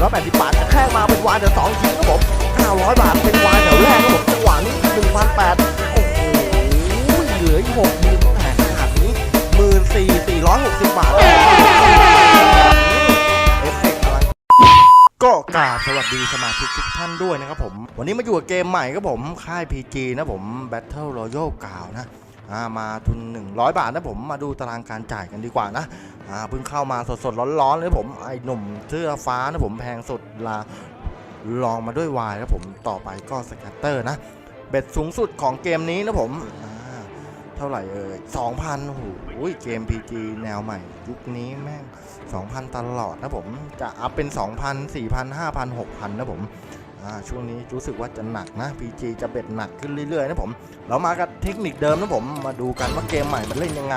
480 บาทจะแค่มาเป็นวายเดี๋ยวสองทีครับผม 900 บาทเป็นวายแถวแรกครับผมจังหวะนี้1,800โอ้โหเหลืออีก6มือแต่ขนาดนี้14,460 บาทเอฟเฟกต์อะไรก็กราบสวัสดีสมาชิกทุกท่านด้วยนะครับผม วันนี้มาอยู่กับเกมใหม่ครับผม ค่าย PG นะผม Battle Royale กาวนะ มาทุน 100 บาทนะผมมาดูตารางการจ่ายกันดีกว่านะเพิ่งเข้ามาสดๆร้อนๆเลยผมไอ้หนุ่มเสื้อฟ้านะผมแพงสุดลาลองมาด้วยวายนะผมต่อไปก็สแกตเตอร์นะเบ็ดสูงสุดของเกมนี้นะผมเท่าไหร่เอ่ย2,000โอ้โหเกม PG แนวใหม่ ยุคนี้แม่ง2,000 ตลอดนะผมจะอัพเป็น 2,000 4,000 5,000 6,000 นะผม ช่วงนี้รู้สึกว่าจะหนักนะ PG จะเบ็ดหนักขึ้นเรื่อยๆนะผม เรามากับเทคนิคเดิมนะผม มาดูกันว่าเกมใหม่มันเล่นยังไง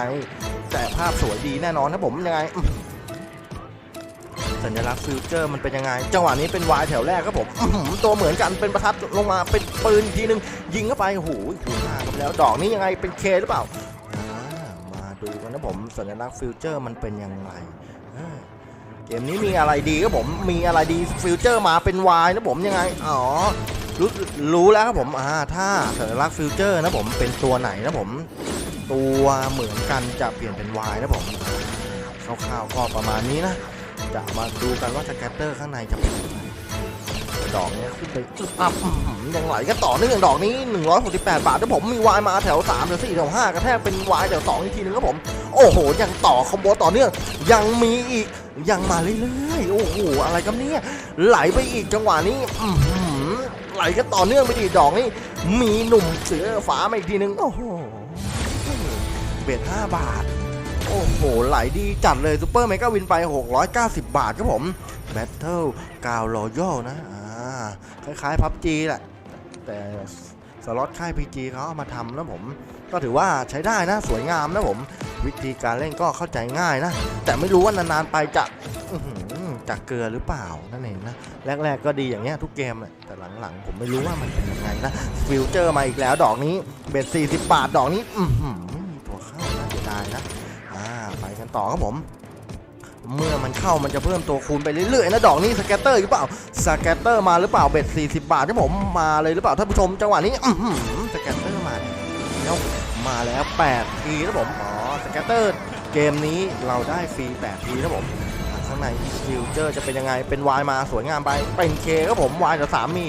แต่ภาพสวยดีแน่นอนนะผมยังไง สัญลักษณ์ฟิวเจอร์มันเป็นยังไง จังหวะนี้เป็นวายแถวแรกครับผม ตัวเหมือนกันเป็นประทัดลงมาเป็นปืนอีกทีนึง ยิงเข้าไปโอ้โหคูณห้าครับแล้วดอกนี้ยังไงเป็นเคหรือเปล่า มาดูกันนะผม สัญลักษณ์ฟิวเจอร์มันเป็นยังไง เกมนี้มีอะไรดีครับผมมีอะไรดีฟิวเจอร์มาเป็นวายนะผมยังไงอ๋อรู้รู้แล้วครับผมอ่าถ้าสัญลักษณ์ฟิวเจอร์นะผมเป็นตัวไหนนะผม ตัวเหมือนกันจะเปลี่ยนเป็นวายนะผมคร่าวๆก็ประมาณนี้นะ จะมาดูกันว่าสแกตเตอร์ข้างในจะเป็นยังไงดอกนี้ขึ้นไปอึ๊บอัพยังไหลก็ต่อเนื่องดอกนี้ 168 บาทถ้าผมมีวายมาแถว3แถว4แถว5กระแทกเป็นวายแถว2อีกทีนึงครับผม โอ้โห ยังต่อคอมโบต่อเนื่อง ยังมีอีก ยังมาเรื่อยๆ โอ้โห อะไรกันเนี่ย ไหลไปอีกจังหวะนี้อืไหลก็ต่อเนื่องไปอีกดอกนี้มีหนุ่มเสือฟ้ามาอีกทีนึง โอ้โห เบ็ด5บาท โอ้โห ไหลดีจัดเลยซูเปอร์เมกาวินไป 690 บาทครับผม แบทเทิลกาวรอยัลนะคล้ายๆพับจีแหละ แต่สล็อตค่าย PG เขาเอามาทำนะผม ก็ถือว่าใช้ได้นะสวยงามนะผม วิธีการเล่นก็เข้าใจง่ายนะ แต่ไม่รู้ว่านานๆไปจะจะเกลือหรือเปล่านั่นเองนะแรกๆก็ดีอย่างเงี้ยทุกเกมแหละแต่หลังๆ ผมไม่รู้ว่ามันเป็นยังไงนะฟิลเจอร์มาอีกแล้วดอกนี้เบ็ด40 บาทดอกนี้อือหือไม่มีตัวเข้าน่าเสียดายนะอ่าไปกันต่อครับผม เมื่อมันเข้ามันจะเพิ่มตัวคูณไปเรื่อยๆนะดอกนี้สแกตเตอร์หรือเปล่าสแกตเตอร์มาหรือเปล่าเบ็ด40 บาทที่ผมมาเลยหรือเปล่าท่านผู้ชมจังหวะนี้อื้อหือสแกตเตอร์มา แล้วมาแล้ว8ทีนะผมอ๋อสแกตเตอร์เกมนี้เราได้ฟรี8ทีนะผมข้างในฟิวเจอร์จะเป็นยังไงเป็นวายมาสวยงามไปเป็นเคครับผมวายกับสามมี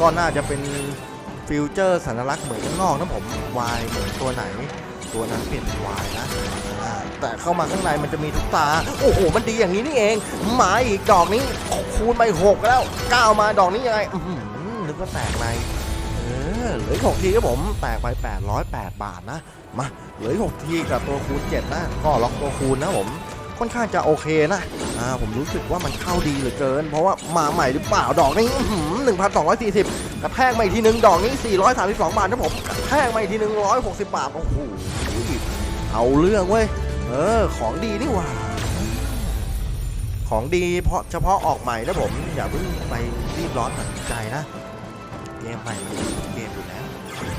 ก็น่าจะเป็นฟิวเจอร์สัญลักษณ์เหมือนข้างนอกนะผมวายเหมือนตัวไหน ตัวนั้นเปลี่ยนเป็นวายนะแต่เข้ามาข้างในมันจะมีทุกตา โอ้โห มันดีอย่างนี้นี่เองหมาอีกดอกนี้คูณไปหกแล้วก้าวมาดอกนี้ยังไงอื้อหือนึกว่าแตกใน เหลือหกทีครับผมแตกไป 808 บาทนะ มาเหลือหกทีกับตัวคูณ7นะ ก็ล็อกตัวคูณนะผมค่อนข้างจะโอเคนะ อ่า ผมรู้สึกว่ามันเข้าดีเหลือเกิน เพราะว่ามาใหม่หรือเปล่า ดอกนี้หนึ่งพันสอื้อหือ1,240กระแทกมาอีกทีนึง ดอกนี้432บาทนะผม กระแทกมาอีกทีนึง160บบาท โอ้โห เอาเรื่องเว้ย เออ ของดีนี่หว่า ของดีเพราะเฉพาะออกใหม่นะผม อย่าเพิ่งไปรีบร้อนตัดใจนะ เกมใหม่มันเป็นเกมอยู่แล้ว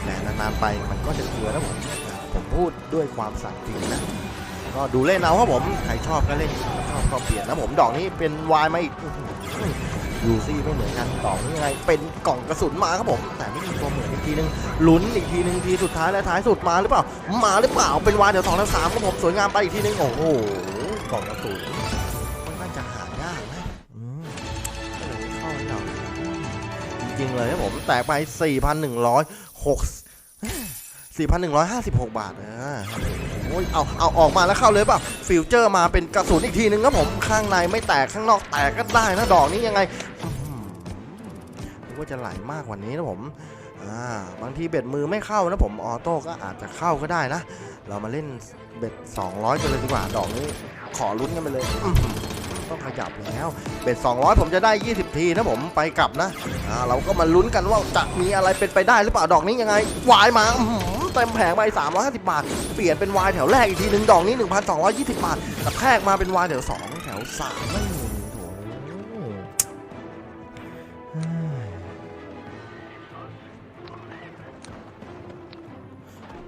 แต่นานๆไปมันก็จะเกลือนะผมผมพูดด้วยความสัตย์จริงนะก็ดูเล่นเอาครับผมใครชอบก็เล่นชอบก็เปลี่ยนนะผมดอกนี้เป็นวายมาอีกอื้อหือยูซี่ไม่เหมือนกันดอกนี้ยังไง เป็นกล่องกระสุนมาครับผม แต่ไม่มีตัวเหมือนอีกทีนึงลุ้นอีกทีนึงทีสุดท้ายและท้ายสุดมาหรือเปล่า มาหรือเปล่าเป็นวายเดี๋ยวสองแล้วสามครับผมสวยงามไปอีกทีนึงโอ้โหกล่องกระสุนค่อนข้าจะหายากนะ ริง ๆ เลยครับผมแตกไป 4,106 4,156 บาทนะโอ้ยเอาเอาออกมาแล้วเข้าเลยเปล่ะ ฟิวเจอร์มาเป็นกระสุนอีกทีนึงครับผมข้างในไม่แตกข้างนอกแตกก็ได้นะดอกนี้ยังไงนึกว่าจะไหลมากกว่านี้นะผมาบางทีเบ็ดมือไม่เข้านะผมออโต้ก็อาจจะเข้าก็ได้นะ เรามาเล่นเบ็ด 200กันเลยดีกว่าดอกนี้ ขอลุ้นกันไปเลย ต้องขยับแล้วเบ็ด200 ผมจะได้ 20 ทีนะผมไปกลับนะเราก็มาลุ้นกันว่าจะมีอะไรเป็นไปได้หรือเปล่าดอกนี้ยังไงวายมาเต็มแผงไป350 บาท เปลี่ยนเป็นวายแถวแรกอีกทีหนึ่งดอกนี้ 1,220 บาทกระแทกมาเป็นวายแถว 2 แถว 3 ไม่มีโถ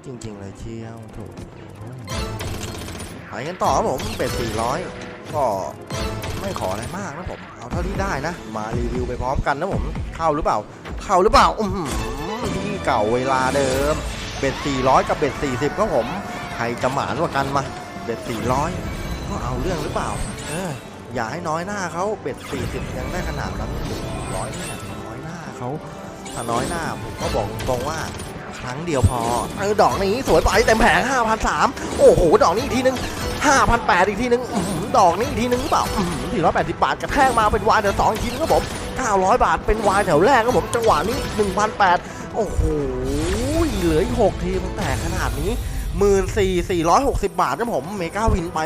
จริง ๆ เลยเชียวโถไปกันต่อครับผมเป็ด400 ก็ ไม่ขออะไรมากนะผมเอาเท่าที่ได้นะ มารีวิวไปพร้อมกันนะผมเข้าหรือเปล่า เข้าหรือเปล่าอือหือที่เก่าเวลาเดิม เบ็ด400 กับเบ็ด40ครับผมใครจะหมานกว่ากันมาเบ็ด400 ก็เอาเรื่องหรือเปล่า เอออย่าให้น้อยหน้าเขาเบ็ด40 ยังได้ขนาดนั้นเบ็ด400เนี่ยน้อยหน้าเขาถ้าน้อยหน้าผมก็บอกตรงว่า ครั้งเดียวพอเออดอกนี้สวยไปเต็มแผง5,003โอ้โห ดอกนี้อีกทีนึง5,008อีกทีนึงดอกนี้อีกทีนึงเปล่าอื้อหือ480 บาทกระแทกมาเป็นวายแถวสองอีกทีนึงครับผม900 บาทเป็นวายแถวแรกครับผมจังหวะนี้1,008โอ้โหเหลืออีก6ทีมแต่ขนาดนี้14,460 บาทนะผมเมกาวินไป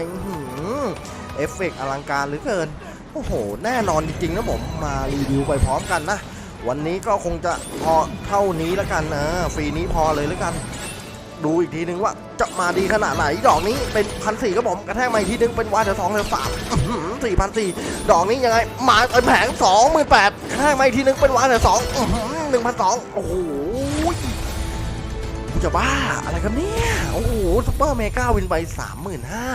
เอฟเฟกต์อลังการเหลือเกินโอ้โห แน่นอนจริงๆนะผมมารีวิวไปพร้อมกันนะ วันนี้ก็คงจะพอเท่านี้แล้วกันนะฟรีนี้พอเลยแล้วกัน ดูอีกทีนึงว่าจะมาดีขนาดไหน ดอกนี้เป็นพันสี่ครับผมกระแทกมาอีกทีนึงเป็นวายแถวสองแถวสามสี่พันสี่ดอกนี้ยังไง มาเต็มแผงสองหมื่นแปดกระแทกมาอีกทีนึงเป็นวายแถวสองหนึ่งพันสองโอ้โหจะบ้าอะไรกันเนี่ย โอ้โหซุปเปอร์เมกาวินไปสามหมื่นห้า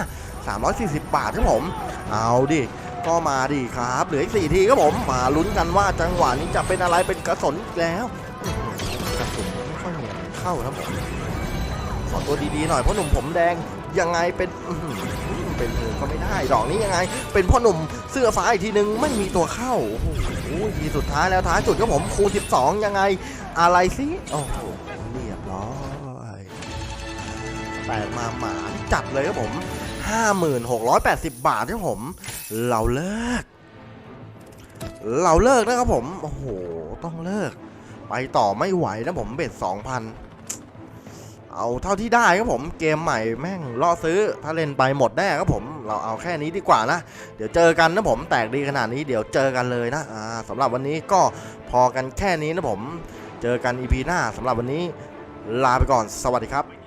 สามร้อยสี่สิบบาทครับผม เอาดิ ก็มาดิครับเหลืออีกสี่ทีครับผมมาลุ้นกันว่าจังหวะนี้จะเป็นอะไรเป็นกระสนอีกแล้วกระสุนไม่ค่อยเหนียวเข้าครับผมขอตัวดีๆหน่อยเพ่อหนุ่มผมแดงยังไงเป็นเป็นเธอก็ไม่ได้ดอกนี้ยังไง เป็นพ่อหนุ่มเสื้อฟ้าอีกทีนึงไม่มีตัวเข้าโอ้โหทีสุดท้ายแล้วท้ายสุดครับผมคู12 ยังไงอะไรสิโอ้โหเรียบร้อยแตกมาหมาจัดเลยครับผม 5680 บาทครับผม เราเลิก เราเลิกนะครับผม โอ้โห ต้องเลิก ไปต่อไม่ไหวนะผมเบ็ด2,000 เอาเท่าที่ได้ครับผมเกมใหม่แม่งล่อซื้อ ถ้าเล่นไปหมดแน่ครับผม เราเอาแค่นี้ดีกว่านะ เดี๋ยวเจอกันนะผมแตกดีขนาดนี้เดี๋ยวเจอกันเลยนะอ่าสำหรับวันนี้ก็พอกันแค่นี้นะผม เจอกันอีพีหน้าสำหรับวันนี้ลาไปก่อนสวัสดีครับ